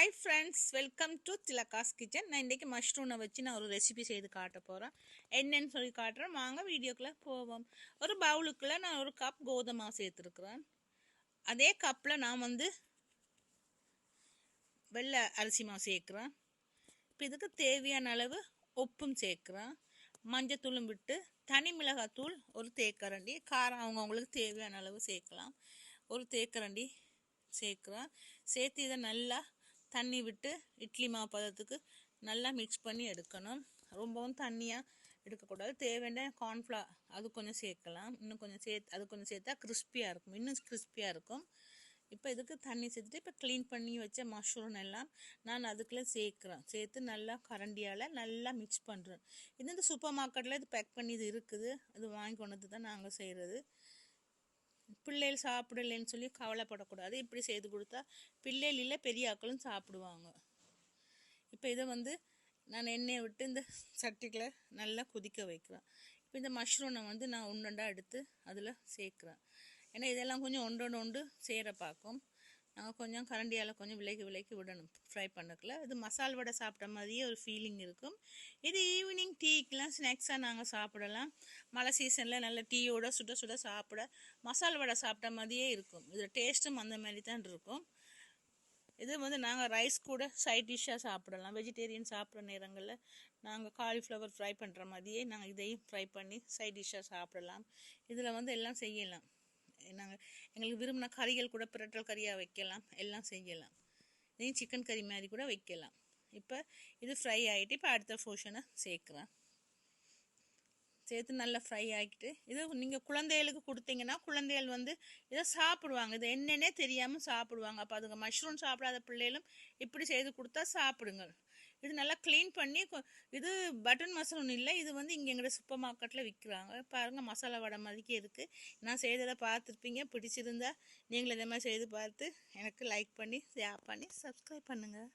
Hi friends welcome to Thilaka's kitchen நான் இன்றைக்கி மஷ்ரூமை வச்சு நான் ஒரு ரெசிபி செய்து காட்ட போகிறேன் என்னன்னு சொல்லி காட்டுறேன். வாங்க வீடியோக்குள்ளே போவோம். ஒரு பவுலுக்குள்ளே நான் ஒரு கப் கோதுமை சேர்த்துருக்குறேன். அதே கப்பில் நான் வந்து வெள்ளை அரிசி மாவு சேர்க்குறேன். இப்போ இதுக்கு தேவையான அளவு உப்பும் சேர்க்குறேன். மஞ்சத்தூளும் விட்டு தனி மிளகாத்தூள் ஒரு தேக்கரண்டி காரம் அவங்கவுங்களுக்கு தேவையான அளவு சேர்க்கலாம். ஒரு தேக்கரண்டி சேர்க்குறேன். சேர்த்து இதை நல்லா தண்ணி விட்டு இட்லி மாவு பதத்துக்கு நல்லா மிக்ஸ் பண்ணி எடுக்கணும். ரொம்பவும் தண்ணியாக எடுக்கக்கூடாது. தேவையான கார்ன்ஃப்ளவர் அது கொஞ்சம் சேர்க்கலாம். இன்னும் கொஞ்சம் சேர்த்து அது கொஞ்சம் சேர்த்தா கிறிஸ்பியாக இருக்கும். இன்னும் கிறிஸ்பியாக இருக்கும். இப்போ இதுக்கு தண்ணி சேர்த்துட்டு இப்போ க்ளீன் பண்ணி வச்ச மஷ்ரூம் எல்லாம் நான் அதுக்குள்ளே சேர்க்குறேன். சேர்த்து நல்லா கரண்டியால் நல்லா மிக்ஸ் பண்ணுறேன் இது இந்த சூப்பர் மார்க்கெட்டில் இது பேக் பண்ணி இது இருக்குது. அது வாங்கி கொண்டு தான் நாங்கள் செய்கிறது பிள்ளைகள் சாப்பிடலைன்னு சொல்லி கவலைப்படக்கூடாது. இப்படி செய்து கொடுத்தா பிள்ளைகள் இல்லை பெரிய ஆக்களும் சாப்பிடுவாங்க. இப்போ இதை வந்து நான் எண்ணெயை விட்டு இந்த சட்டிகளை நல்லா கொதிக்க வைக்கிறேன். இப்போ இந்த மஷ்ரூமை வந்து நான் ஒன்றொண்டா எடுத்து அதில் சேர்க்குறேன். ஏன்னா இதெல்லாம் கொஞ்சம் ஒன்றொன்று ஒன்று சேர பார்க்கும் நாங்கள் கொஞ்சம் கரண்டியால் கொஞ்சம் விலைக்கு விலைக்கு விடணும். ஃப்ரை பண்ணக்குள்ள இது மசால் வடை சாப்பிட்ட மாதிரியே ஒரு ஃபீலிங் இருக்கும். இது ஈவினிங் டீக்கெலாம் ஸ்நாக்ஸாக நாங்கள் சாப்பிடலாம். மழை சீசனில் நல்ல டீயோட சுட சுட சாப்பிட மசால் வடை சாப்பிட்ட மாதிரியே இருக்கும். இது டேஸ்ட்டும் அந்த மாதிரி தான் இருக்கும். இது வந்து நாங்கள் ரைஸ் கூட சைட் டிஷ்ஷாக சாப்பிடலாம். வெஜிடேரியன் சாப்பிட்ற நேரங்களில் நாங்கள் காலிஃப்ளவர் ஃப்ரை பண்ணுற மாதிரியே நாங்கள் இதையும் ஃப்ரை பண்ணி சைட் டிஷ்ஷாக சாப்பிடலாம். இதில் வந்து எல்லாம் செய்யலாம். நாங்கள் எங்களுக்கு விரும்பின கறிகள் கூட பிரட்டல் கறியாக வைக்கலாம். எல்லாம் செய்யலாம். இதையும் சிக்கன் கறி மாதிரி கூட வைக்கலாம். இப்போ இது ஃப்ரை ஆகிட்டு இப்போ அடுத்த போர்ஷனை சேர்க்குறேன் சேர்த்து நல்லா ஃப்ரை ஆக்கிட்டு இது நீங்கள் குழந்தைகளுக்கு கொடுத்தீங்கன்னா குழந்தைகள் வந்து இதை சாப்பிடுவாங்க. இது என்னென்னே தெரியாமல் சாப்பிடுவாங்க. அப்போ அதுங்க மஷ்ரூம் சாப்பிடாத பிள்ளைகளும் இப்படி செய்து கொடுத்தா சாப்பிடுங்க இது நல்லா க்ளீன் பண்ணி இது பட்டன் மசாலா ஒன்றும் இல்லை இது வந்து இங்கே எங்களோட சூப்பர் மார்க்கெட்டில் விற்கிறாங்க பாருங்கள் மசாலா வடை மாதிரிக்கே இருக்குது நான் செய்ததை பார்த்துருப்பீங்க பிடிச்சிருந்தா நீங்களும் இதே மாதிரி செய்து பார்த்து எனக்கு லைக் பண்ணி ஷேர் பண்ணி சப்ஸ்கிரைப் பண்ணுங்கள்